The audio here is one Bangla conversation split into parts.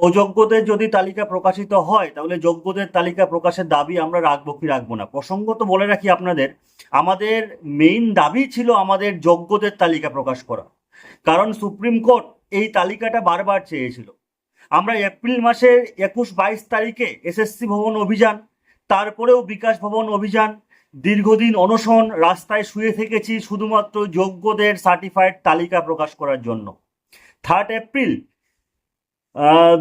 অযোগ্যদের যদি তালিকা প্রকাশিত হয়, তাহলে যোগ্যদের তালিকা প্রকাশের দাবি আমরা রাখব কি রাখব না? প্রসঙ্গত বলে রাখি আপনাদের, আমাদের মেইন দাবি ছিল আমাদের যোগ্যদের তালিকা প্রকাশ করা। কারণ সুপ্রিম কোর্ট এই তালিকাটা বারবার চেয়েছিল। আমরা এপ্রিল মাসের একুশ বাইশ তারিখে এসএসসি ভবন অভিযান, তারপরেও বিকাশ ভবন অভিযান, দীর্ঘদিন অনশন, রাস্তায় শুয়ে থেকেছি শুধুমাত্র যোগ্যদের সার্টিফাইড তালিকা প্রকাশ করার জন্য। থার্ড এপ্রিল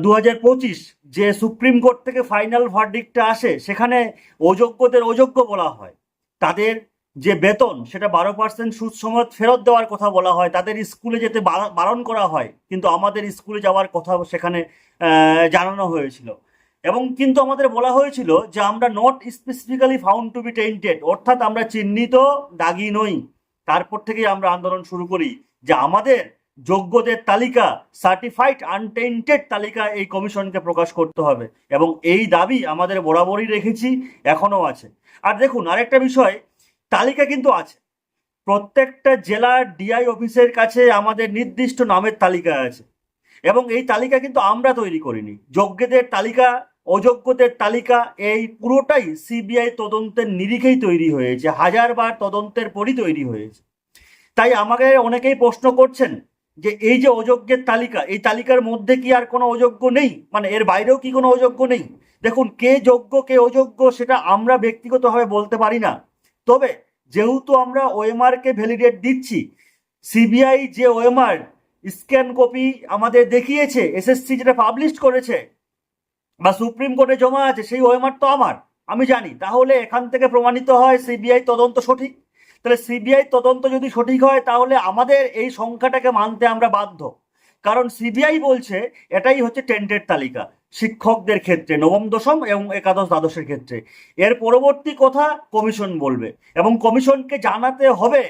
দু হাজার পঁচিশ যে সুপ্রিম কোর্ট থেকে ফাইনাল ভার্ডিকটা আসে, সেখানে অযোগ্যদের অযোগ্য বলা হয়। তাদের যে বেতন, সেটা বারো পার্সেন্ট সুদ সমেত ফেরত দেওয়ার কথা বলা হয়। তাদের স্কুলে যেতে বারা- বারণ করা হয়, কিন্তু আমাদের স্কুলে যাওয়ার কথা সেখানে জানানো হয়েছিল। এবং কিন্তু আমাদের বলা হয়েছিল যে আমরা not specifically found to be tainted অর্থাৎ আমরা চিহ্নিত, দাগি নই। তারপর থেকেই আমরা আন্দোলন শুরু করি যে আমাদের যোগ্যদের তালিকা সার্টিফাইড আনটেন্টেড তালিকা এই কমিশনকে প্রকাশ করতে হবে। এবং এই দাবি আমাদের বরাবরই রেখেছি এখনও আছে। আর দেখুন, আরেকটা বিষয়, তালিকা কিন্তু আছে। প্রত্যেকটা জেলার ডিআই অফিসের কাছে আমাদের নির্দিষ্ট নামের তালিকা আছে। এবং এই তালিকা কিন্তু আমরা তৈরি করিনি। যোগ্যদের তালিকা, অযোগ্যদের তালিকা, এই পুরোটাই সিবিআই তদন্তের নিরিখেই তৈরি হয়েছে। হাজারবার তদন্তের পরই তৈরি হয়েছে। তাই আমাকে অনেকেই প্রশ্ন করছেন যে এই যে অযোগ্যের তালিকা, এই তালিকার মধ্যে কি আর কোনো অযোগ্য নেই? মানে এর বাইরেও কি কোনো অযোগ্য নেই? দেখুন, কে যোগ্য কে অযোগ্য সেটা আমরা ব্যক্তিগতভাবে বলতে পারি না। তবে যেহেতু আমরা ওএমআর কে ভ্যালিডেট দিচ্ছি, সিবিআই যে ওএমআর স্ক্যান কপি আমাদের দেখিয়েছে, এসএসসি যেটা পাবলিশ করেছে বা সুপ্রিম কোর্টে জমা আছে, সেই ওএমআর তো আমার, আমি জানি। তাহলে এখান থেকে প্রমাণিত হয় সিবিআই তদন্ত সঠিক? তাহলে সিবিআই তদন্ত যদি সঠিক হয়, তাহলে আমাদের এই সংখ্যাটাকে মানতে আমরা বাধ্য। কারণ সিবিআই বলছে, এটাই হচ্ছে টেন্টের তালিকা, শিক্ষকদের ক্ষেত্রে, নবম, দশম এবং একাদশ, দ্বাদশের ক্ষেত্রে। এর পরবর্তী কথা কমিশন বলবে এবং কমিশনকে জানাতে হবে,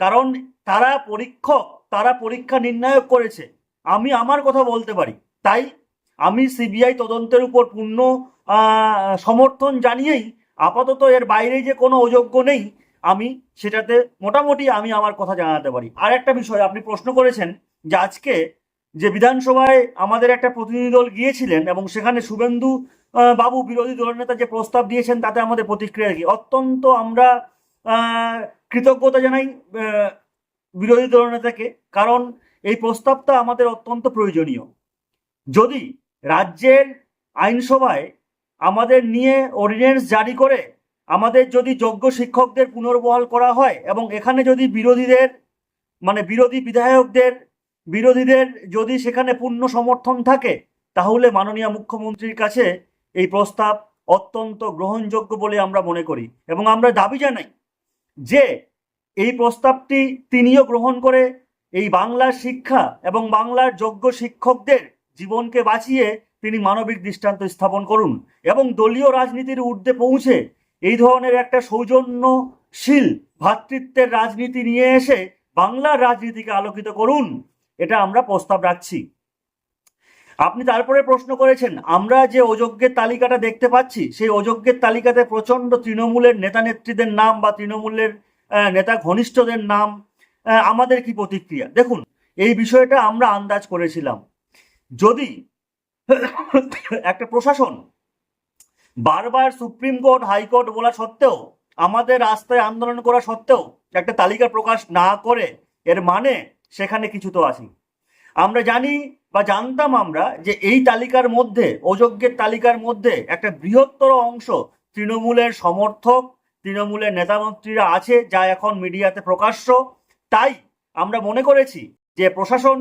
কারণ তারা পরীক্ষক, তারা পরীক্ষা নির্ণায়ক করেছে। আমি আমার কথা বলতে পারি। তাই আমি সিবিআই তদন্তের উপর পূর্ণ সমর্থন জানিয়েই আপাতত এর বাইরে যে কোনো অযোগ্য নেই আমি সেটাতে মোটামুটি আমি আমার কথা জানাতে পারি। আর একটা বিষয়, আপনি প্রশ্ন করেছেন যে আজকে যে বিধানসভায় আমাদের একটা প্রতিনিধি দল গিয়েছিলেন এবং সেখানে শুভেন্দু বাবু বিরোধী দলনেতা যে প্রস্তাব দিয়েছেন তাতে আমাদের প্রতিক্রিয়া কি? অত্যন্ত আমরা কৃতজ্ঞতা জানাই বিরোধী দলনেতাকে কারণ এই প্রস্তাবটা আমাদের অত্যন্ত প্রয়োজনীয়। যদি রাজ্যের আইনসভায় আমাদের নিয়ে অর্ডিন্যান্স জারি করে আমাদের যদি যোগ্য শিক্ষকদের পুনর্বহাল করা হয় এবং এখানে যদি বিরোধীদের মানে বিরোধী বিধায়কদের, বিরোধীদের যদি সেখানে পূর্ণ সমর্থন থাকে, তাহলে মাননীয় মুখ্যমন্ত্রীর কাছে এই প্রস্তাব অত্যন্ত গ্রহণযোগ্য বলে আমরা মনে করি এবং আমরা দাবি জানাই যে এই প্রস্তাবটি তিনিও গ্রহণ করে এই বাংলার শিক্ষা এবং বাংলার যোগ্য শিক্ষকদের জীবনকে বাঁচিয়ে তিনি মানবিক দৃষ্টান্ত স্থাপন করুন এবং দলীয় রাজনীতির ঊর্ধ্বে পৌঁছে এই ধরনের একটা সৌজন্যশীল ভ্রাতৃত্বের রাজনীতি নিয়ে এসে বাংলার রাজনীতিকে আলোকিত করুন, এটা আমরা প্রস্তাব রাখছি। আপনি তারপরে প্রশ্ন করেছেন, আমরা যে অযোগ্যের তালিকাটা দেখতে পাচ্ছি, সেই অযোগ্যের তালিকাতে প্রচণ্ড তৃণমূলের নেতা নেত্রীদের নাম বা তৃণমূলের নেতা ঘনিষ্ঠদের নাম আমাদের কি প্রতিক্রিয়া? দেখুন, এই বিষয়টা আমরা আন্দাজ করেছিলাম। যদি একটা প্রশাসন বারবার সুপ্রিম কোর্ট হাইকোর্ট বলা সত্ত্বেও, আমাদের রাস্তায় আন্দোলন করা সত্ত্বেও একটা তালিকা প্রকাশ না করে এর মানে সেখানে কিছু তো আছে আমরা জানি বা জানতাম আমরা যে এই তালিকার মধ্যে, অযোগ্যের তালিকার মধ্যে একটা বৃহত্তর অংশ তৃণমূলের সমর্থক, তৃণমূলের নেতামন্ত্রীরা আছে যা এখন মিডিয়াতে প্রকাশ্য। তাই আমরা মনে করেছি যে প্রশাসন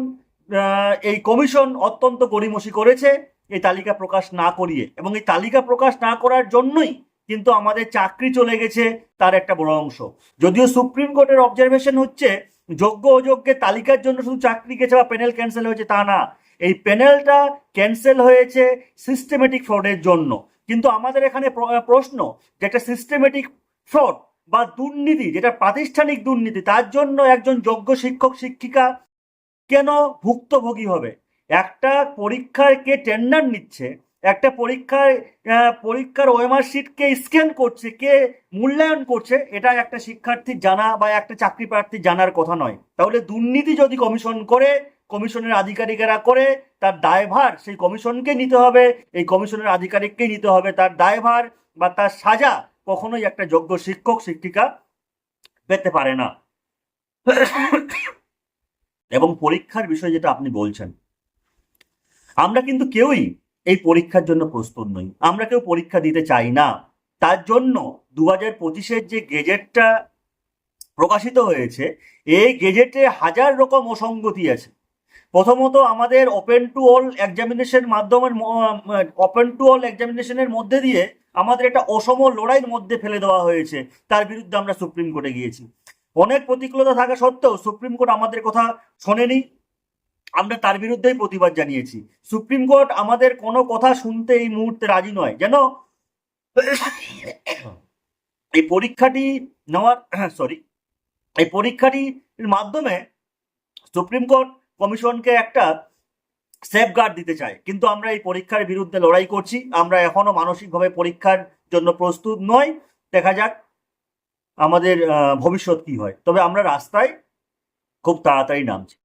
এই কমিশন অত্যন্ত গড়িমসি করেছে। এই তালিকা প্রকাশ না করিয়ে এবং এই তালিকা প্রকাশ না করার জন্যই কিন্তু আমাদের চাকরি চলে গেছে তার একটা বড় অংশ। যদিও সুপ্রিম কোর্টের অবজারভেশন হচ্ছে, যোগ্য অযোগ্যের তালিকার জন্য শুধু চাকরি গেছে বা প্যানেল ক্যান্সেল হয়েছে তা না, এই প্যানেলটা ক্যান্সেল হয়েছে সিস্টেমেটিক ফ্রডের জন্য। কিন্তু আমাদের এখানে প্র- প্রশ্ন যে একটা সিস্টেমেটিক ফ্রড বা দুর্নীতি, যেটা প্রাতিষ্ঠানিক দুর্নীতি, তার জন্য একজন যোগ্য শিক্ষক, শিক্ষিকা কেন ভুক্তভোগী হবে? একটা পরীক্ষার কে টেন্ডার নিচ্ছে, একটা পরীক্ষার পরীক্ষার ওএমআর শিটকে স্ক্যান করছে, কে মূল্যায়ন করছে, এটা একটা শিক্ষার্থীর জানা বা একটা চাকরি প্রার্থী জানার কথা নয়। তাহলে দুর্নীতি যদি কমিশন করে, কমিশনের আধিকারিকেরা করে, তার দায়ভার সেই কমিশনকে নিতে হবে, এই কমিশনের আধিকারিককেই নিতে হবে, তার দায়ভার বা তার সাজা কখনোই একটা যোগ্য শিক্ষক, শিক্ষিকা পেতে পারে না। এবং পরীক্ষার বিষয় যেটা আপনি বলছেন আমরা কিন্তু কেউই এই পরীক্ষার জন্য প্রস্তুত নই। আমরা কেউ পরীক্ষা দিতে চাই না। তার জন্য দু হাজার পঁচিশের যে গেজেটটা প্রকাশিত হয়েছে, এই গেজেটে হাজার রকম অসঙ্গতি আছে। প্রথমত আমাদের ওপেন টু অল এক্সামিনেশন মাধ্যমের ওপেন টু অল এক্সামিনেশনের মধ্যে দিয়ে আমাদের একটা অসম লড়াইয়ের মধ্যে ফেলে দেওয়া হয়েছে। তার বিরুদ্ধে আমরা সুপ্রিম কোর্টে গিয়েছি। অনেক প্রতিকূলতা থাকা সত্ত্বেও সুপ্রিম কোর্ট আমাদের কথা শোনেনি। আমরা তার বিরুদ্ধেই প্রতিবাদ জানিয়েছি। সুপ্রিম কোর্ট আমাদের কোনো কথা শুনতে এই মুহূর্তে রাজি নয়। যেন এই পরীক্ষাটি নেওয়ার সরি এই পরীক্ষাটির মাধ্যমে সুপ্রিম কোর্ট কমিশনকে একটা সেফগার্ড দিতে চায়। কিন্তু আমরা এই পরীক্ষার বিরুদ্ধে লড়াই করছি। আমরা এখনও মানসিকভাবে পরীক্ষার জন্য প্রস্তুত নয় দেখা যাক আমাদের ভবিষ্যৎ কি হয়। তবে আমরা রাস্তায় খুব তাড়াতাড়ি নামছি।